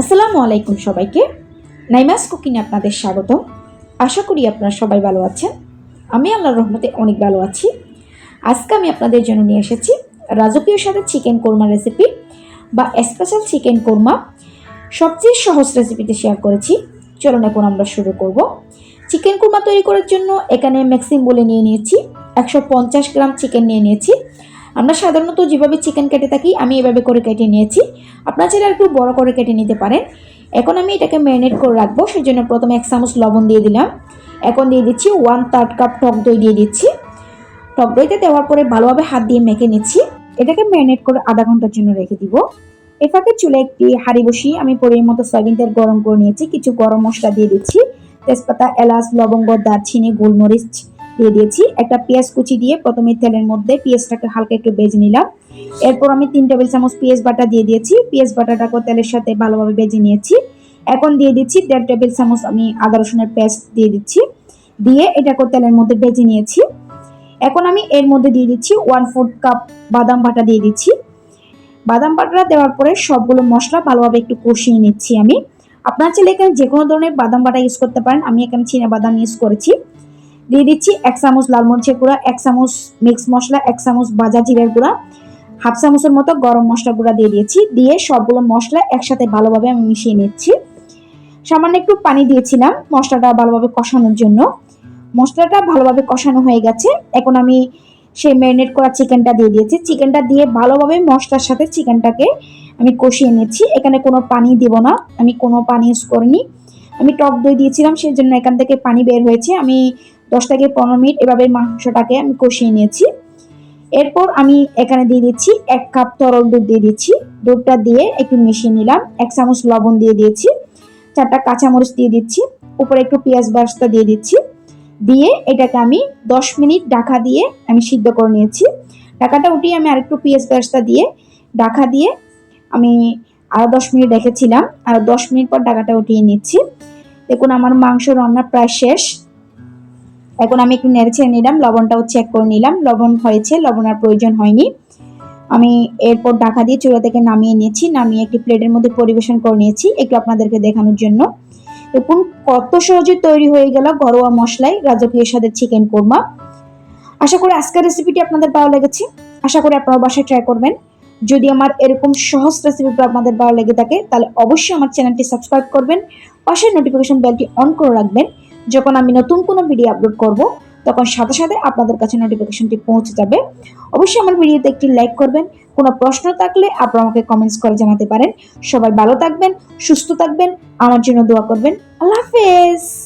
আসসালামু আলাইকুম সবাইকে। নাইমাস কুকিংয়ে আপনাদের স্বাগতম। আশা করি আপনারা সবাই ভালো আছেন। আমি আল্লাহর রহমতে অনেক ভালো আছি। আজকে আমি আপনাদের জন্য নিয়ে এসেছি রাজকীয় সাথে চিকেন কোরমা রেসিপি বা স্পেশাল চিকেন কোরমা। সবচেয়ে সহজ রেসিপিতে শেয়ার করেছি। চলুন এখন আমরা শুরু করব। চিকেন কোরমা তৈরি করার জন্য এখানে ম্যাক্সিম বলে নিয়ে নিয়েছি। একশো পঞ্চাশ গ্রাম চিকেন নিয়ে নিয়েছি। আমরা সাধারণত যেভাবে চিকেন কেটে থাকি, আমি এভাবে করে কেটে নিয়েছি। আপনারা চাইলে একটু বড় করে কেটে নিতে পারেন। এখন আমি এটাকে ম্যারিনেট করে রাখব সেই জন্য প্রথমে এক চামচ লবণ দিয়ে দিলাম। এখন দিয়ে দিচ্ছি ওয়ান থার্ড কাপ টক দই দিয়ে দিচ্ছি। টক দইতে দেওয়ার পরে ভালোভাবে হাত দিয়ে মেখে নিচ্ছি। এটাকে ম্যারিনেট করে আধা ঘণ্টার জন্য রেখে দিব। এ ফাঁকে চুলে একটি হাঁড়ি বসিয়ে আমি পরিমাণ মতো সয়াবিন তেল গরম করে নিয়েছি। কিছু গরম মশলা দিয়ে দিচ্ছি। তেজপাতা, এলাচ, লবঙ্গ, দারচিনি, গোলমরিচ দিয়ে দিয়েছি। একটা পেঁয়াজ কুচি দিয়ে প্রথমে তেলের মধ্যে পেঁয়াজটাকে হালকা একটু বেজে নিলাম। এরপর আমি তিন টেবিল চামচ পেঁয়াজ বাটা দিয়ে দিয়েছি। পেঁয়াজ বাটাটাকে তেলের সাথে ভালোভাবে বেজে নিয়েছি। এখন দিয়ে দিচ্ছি দেড় টেবিল চামচ আমি আদা রসুনের পেস্ট দিয়ে দিচ্ছি। দিয়ে এটাকে তেলের মধ্যে বেজে নিয়েছি। এখন আমি এর মধ্যে দিয়ে দিচ্ছি ওয়ান ফোর্থ কাপ বাদাম বাটা দিয়ে দিচ্ছি। বাদাম বাটা দেওয়ার পরে সবগুলো মশলা ভালোভাবে একটু কষিয়ে নিচ্ছি আমি। আপনার চাইলে এখানে যে কোনো ধরনের বাদাম বাটা ইউজ করতে পারেন। আমি এখানে চীনা বাদাম ইউজ করেছি। দিয়ে দিচ্ছি এক চামচ লাল মরিচের গুঁড়া, এক চামচ মিক্স মশলা, এক চামচ বাজা জিরের গুঁড়া, হাফ চামচের মতো গরম মশলা গুঁড়া দিয়ে দিয়েছি। দিয়ে সবগুলো মশলা একসাথে ভালোভাবে আমি মিশিয়ে নিচ্ছি। সামান্য একটু পানি দিয়েছিলাম মশলাটা ভালোভাবে কষানোর জন্য। মশলাটা ভালোভাবে কষানো হয়ে গেছে। এখন আমি সেই ম্যারিনেট করা চিকেনটা দিয়ে দিয়েছি। চিকেনটা দিয়ে ভালোভাবে মশলার সাথে চিকেনটাকে আমি কষিয়ে নিচ্ছি। এখানে কোনো পানি দেব না। আমি কোনো পানি ইউজ করিনি। আমি টক দই দিয়েছিলাম সেই জন্য এখান থেকে পানি বের হয়েছে। আমি দশ থেকে পনেরো মিনিট এভাবে মাংসটাকে আমি কষিয়ে নিয়েছি। এরপর আমি এখানে দিয়ে দিচ্ছি এক কাপ তরল দুধ দিয়ে দিচ্ছি। দুধটা দিয়ে একটু মিশিয়ে নিলাম। এক চামচ লবণ দিয়ে দিয়েছি। চারটা কাঁচামরিচ দিয়ে দিচ্ছি। উপরে একটু পেঁয়াজ বাস্তা দিয়ে দিচ্ছি। দিয়ে এটাকে আমি দশ মিনিট ঢাকা দিয়ে আমি সিদ্ধ করে নিয়েছি। ঢাকাটা উঠিয়ে আমি আরেকটু পেঁয়াজ বাস্তা দিয়ে ঢাকা দিয়ে আমি আরও দশ মিনিট রেখেছিলাম। আর দশ মিনিট পর ঢাকাটা উঠিয়ে নিচ্ছি। দেখুন, আমার মাংস রান্না প্রায় শেষ। এখন আমি একটু নেড়ে ছেড়ে নিলাম, লবণটাও চেক করে নিলাম। লবণ হয়েছে, লবণ আর প্রয়োজন হয়নি। আমি এরপর ঢাকা দিয়ে চুলা থেকে নামিয়ে নিয়েছি, নামিয়ে একটি প্লেটের মধ্যে পরিবেশন করে নিয়েছি, একটু আপনাদেরকে দেখানোর জন্য। দেখুন, কত সহজে তৈরি হয়ে গেল ঘরোয়া মশলায় রাজকীয় স্বাদের চিকেন কোরমা আশা করি আজকের রেসিপিটি আপনাদের ভালো লেগেছে। আশা করি আপনারা বাসায় ট্রাই করবেন। যদি আমার এরকম সহজ রেসিপি আপনাদের ভালো লেগে থাকে, তাহলে অবশ্যই আমার চ্যানেলটি সাবস্ক্রাইব করবেন। পাশের নোটিফিকেশন বেলটি অন করে রাখবেন। যখন আমি নতুন কোনো ভিডিও আপলোড করব, তখন সাথে সাথে আপনাদের কাছে নোটিফিকেশনটি পৌঁছে যাবে। অবশ্যই আমার ভিডিওতে একটি লাইক করবেন। কোনো প্রশ্ন থাকলে আপনারা আমাকে কমেন্টস করে জানাতে পারেন। সবাই ভালো থাকবেন, সুস্থ থাকবেন, আমার জন্য দোয়া করবেন। আল্লাহ হাফেজ!